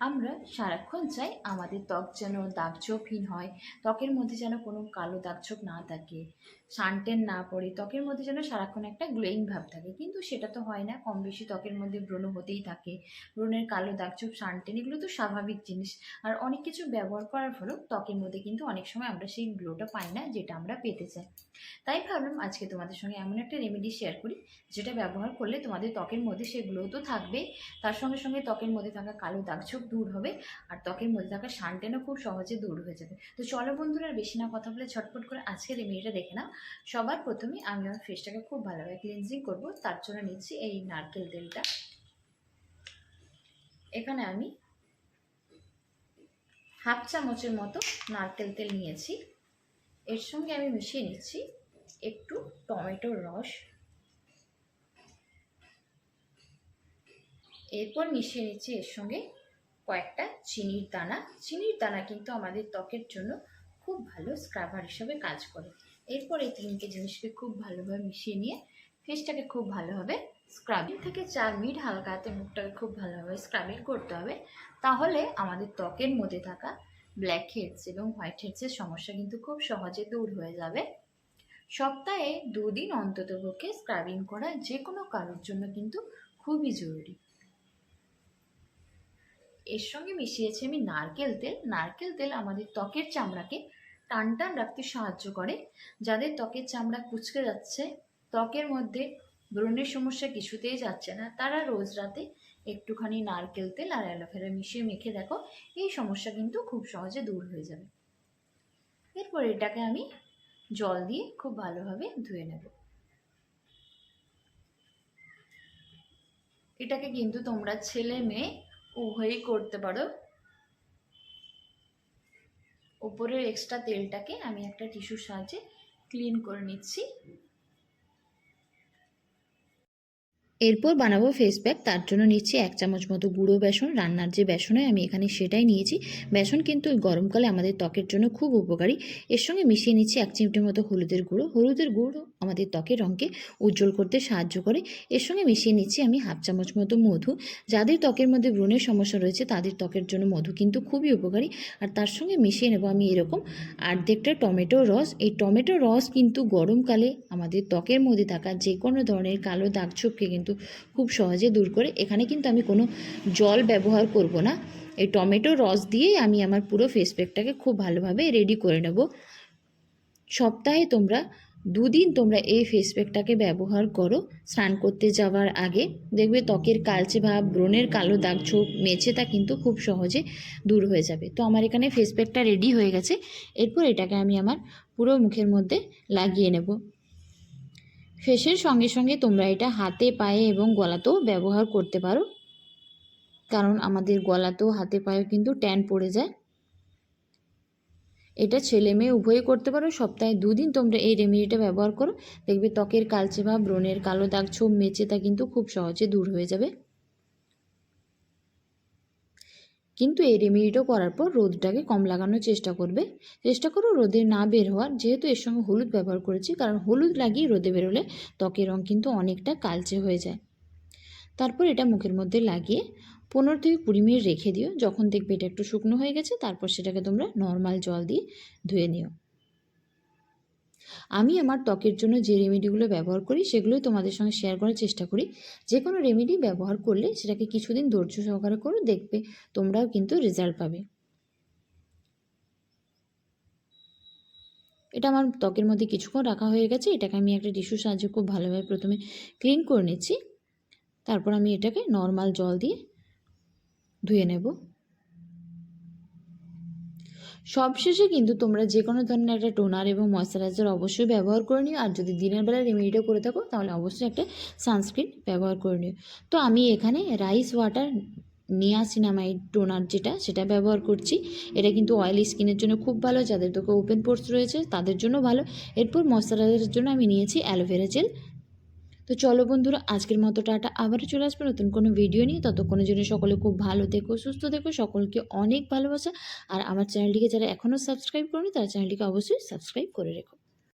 আমরা সারাক্ষণ চাই আমাদের ত্বক যেন দাগছোপহীন হয়। ত্বকের মধ্যে যেন কোনো কালো দাগছোপ না থাকে। সানটেন না পড়ে, ত্বকের মধ্যে যেন সারাক্ষণ একটা গ্লোয়িং ভাব থাকে। কিন্তু সেটা তো হয় না কম বেশি ত্বকের মধ্যে ব্রণ হতেই থাকে। ব্রণের কালো দাগছোপ সানটেন এগুলো তো স্বাভাবিক জিনিস। আর অনেক কিছু ব্যবহার করার ফলেও ত্বকের মধ্যে কিন্তু অনেক সময় আমরা সেই গ্লোটা পাই না যেটা আমরা পেতে চাই। তাই ভাবলাম আজকে তোমাদের সঙ্গে এমন একটা রেমেডি শেয়ার করি, যেটা ব্যবহার করলে তোমাদের ত্বকের মধ্যে সে গ্লো তো থাকবে। তার সঙ্গে সঙ্গে ত্বকের মধ্যে থাকা কালো দাগছোপ দূর হবে আর ত্বকের মধ্যে থাকা সানটেনও খুব সহজে দূর হয়ে যাবে। তো চলো বন্ধুরা বেশি না কথা বলে ঝটপট করে আজকে রেমেডিটা দেখে নাও। সবার প্রথমে আমি আমার ফেসটাকে খুব ভালোভাবে ক্লিনজিং করব। তার জন্য নিচ্ছি এই নারকেল তেলটা। এখানে আমি হাফ চামচের মতো নারকেল তেল নিয়েছি। এর সঙ্গে আমি মিশিয়ে নিচ্ছি একটু টমেটোর রস। এরপর মিশিয়ে নিচ্ছি এর সঙ্গে কয়েকটা চিনির দানা। চিনির দানা কিন্তু আমাদের ত্বকের জন্য খুব ভালো স্ক্রাবার হিসাবে কাজ করে। এরপর এই তিনটে জিনিসকে খুব ভালোভাবে মিশিয়ে নিয়ে ফেসটাকে খুব ভালোভাবে স্ক্রাবিং থেকে চার মিনিট হালকা হাতে মুখটাকে খুব ভালোভাবে স্ক্রাবিং করতে হবে। তাহলে আমাদের ত্বকের মধ্যে থাকা ব্ল্যাক হেডস এবং হোয়াইট হেডসের সমস্যা কিন্তু খুব সহজে দূর হয়ে যাবে। সপ্তাহে দুদিন অন্তত পক্ষে স্ক্রাবিং করা যে কোনো কারোর জন্য কিন্তু খুবই জরুরি। এর সঙ্গে মিশিয়েছি আমি নারকেল তেল। নারকেল তেল আমাদের ত্বকের চামড়াকে টান টান রাখতে সাহায্য করে, যাদের ত্বকের চামড়া কুচকে যাচ্ছে। ত্বকের মধ্যে ব্রণের সমস্যা কিছুতেই যাচ্ছে না। তারা রোজ রাতে একটুখানি নারকেল তেল আর অ্যালোভেরা মিশিয়ে মেখে দেখো, এই সমস্যা কিন্তু খুব সহজে দূর হয়ে যাবে। এরপর এটাকে আমি জল দিয়ে খুব ভালোভাবে ধুয়ে নেব। এটাকে কিন্তু তোমরা ছেলে মেয়ে উভয়ই করতে পারো। ওপরের এক্সট্রা তেলটাকে আমি একটা টিস্যুর সাহায্যে ক্লিন করে নিচ্ছি। এরপর বানাবো ফেস প্যাক তার জন্য নিচ্ছি এক চামচ মতো গুঁড়ো বেসন। রান্নার যে বেসন হয় আমি এখানে সেটাই নিয়েছি। বেসন কিন্তু গরমকালে আমাদের ত্বকের জন্য খুব উপকারী। এর সঙ্গে মিশিয়ে নিচ্ছি এক চিমটির মতো হলুদের গুঁড়ো। হলুদের গুঁড়ো আমাদের ত্বকের রঙকে উজ্জ্বল করতে সাহায্য করে। এর সঙ্গে মিশিয়ে নিচ্ছি আমি হাফ চামচ মতো মধু। যাদের ত্বকের মধ্যে ব্রণের সমস্যা রয়েছে, তাদের ত্বকের জন্য মধু কিন্তু খুবই উপকারী। আর তার সঙ্গে মিশিয়ে নেব আমি এরকম অর্ধেকটা টমেটো রস। এই টমেটো রস কিন্তু গরমকালে আমাদের ত্বকের মধ্যে থাকা যে কোনো ধরনের কালো দাগ ছোপকে কিন্তু খুব সহজে দূর করে। এখানে কিন্তু আমি কোনো জল ব্যবহার করব না। এই টমেটো রস দিয়েই আমি আমার পুরো ফেস প্যাকটাকে খুব ভালোভাবে রেডি করে নেব। সপ্তাহে তোমরা দুদিন তোমরা এই ফেস প্যাকটাকে ব্যবহার করো। স্নান করতে যাওয়ার আগে দেখবে ত্বকের কালচে ভাব, ব্রণের কালো দাগ ছোপ মেছেটা কিন্তু খুব সহজে দূর হয়ে যাবে। তো আমার এখানে ফেস প্যাকটা রেডি হয়ে গেছে। এরপর এটাকে আমি আমার পুরো মুখের মধ্যে লাগিয়ে নেব। ফেসের সঙ্গে সঙ্গে তোমরা এটা হাতে, পায়ে এবং গলাতেও ব্যবহার করতে পারো। কারণ আমাদের গলাতেও, হাতে, পায়েও কিন্তু ট্যান পড়ে যায়। এটা ছেলে মেয়ে উভয়ই করতে পারো। সপ্তাহে দুদিন তোমরা এই রেমেডিটা ব্যবহার করো। দেখবে ত্বকের কালচে বা ব্রণের কালো দাগ, ছোপ মেচে তা কিন্তু খুব সহজে দূর হয়ে যাবে। কিন্তু এই রেমেডিটা করার পর রোদটাকে কম লাগানোর চেষ্টা করবে। চেষ্টা করো রোদে না বের হওয়ার। যেহেতু এর সঙ্গে হলুদ ব্যবহার করেছি, কারণ হলুদ লাগিয়ে রোদে বেরোলে ত্বকের রং কিন্তু অনেকটা কালচে হয়ে যায়। তারপর এটা মুখের মধ্যে লাগিয়ে পনেরো থেকে কুড়ি মিনিট রেখে দিও। যখন দেখবে এটা একটু শুকনো হয়ে গেছে, তারপর সেটাকে তোমরা নর্মাল জল দিয়ে ধুয়ে নিও। আমি আমার ত্বকের জন্য যে রেমেডিগুলো ব্যবহার করি, সেগুলোই তোমাদের সঙ্গে শেয়ার করার চেষ্টা করি। যে কোনো রেমেডি ব্যবহার করলে সেটাকে কিছুদিন ধৈর্য সহকারে করো, দেখবে তোমরাও কিন্তু রেজাল্ট পাবে। এটা আমার ত্বকের মধ্যে কিছুক্ষণ রাখা হয়ে গেছে, এটাকে আমি একটা টিস্যুর সাহায্যে খুব ভালোভাবে প্রথমে ক্লিন করে নিচ্ছি। তারপর আমি এটাকে নর্মাল জল দিয়ে ধুয়ে নেব। সবশেষে কিন্তু তোমরা যে কোনো ধরনের একটা টোনার এবং ময়শ্চারাইজার অবশ্যই ব্যবহার করে নিও, আর যদি দিনের বেলা রেমেডিটা করে থাকো, তাহলে অবশ্যই একটা সানস্ক্রিন ব্যবহার করে নিও। তো আমি এখানে রাইস ওয়াটার নিয়াসিনামাইড টোনার যেটা, সেটা ব্যবহার করছি। এটা কিন্তু অয়েলি স্কিনের জন্য খুব ভালো, যাদের তোকে ওপেন পোর্স রয়েছে তাদের জন্য ভালো। এরপর ময়শ্চারাইজারের জন্য আমি নিয়েছি অ্যালোভেরা জেল তো চলো বন্ধুরা, আজকের মতো টাটা। আবারও চলে আসবে নতুন কোনো ভিডিও নিয়ে। ততক্ষণের জন্য সকলে খুব ভালো থেকো, সুস্থ থেকো, সকলকে অনেক ভালোবাসা। আর আমার চ্যানেলটিকে যারা এখনও সাবস্ক্রাইব করনি, তারা চ্যানেলটিকে অবশ্যই সাবস্ক্রাইব করে রেখো।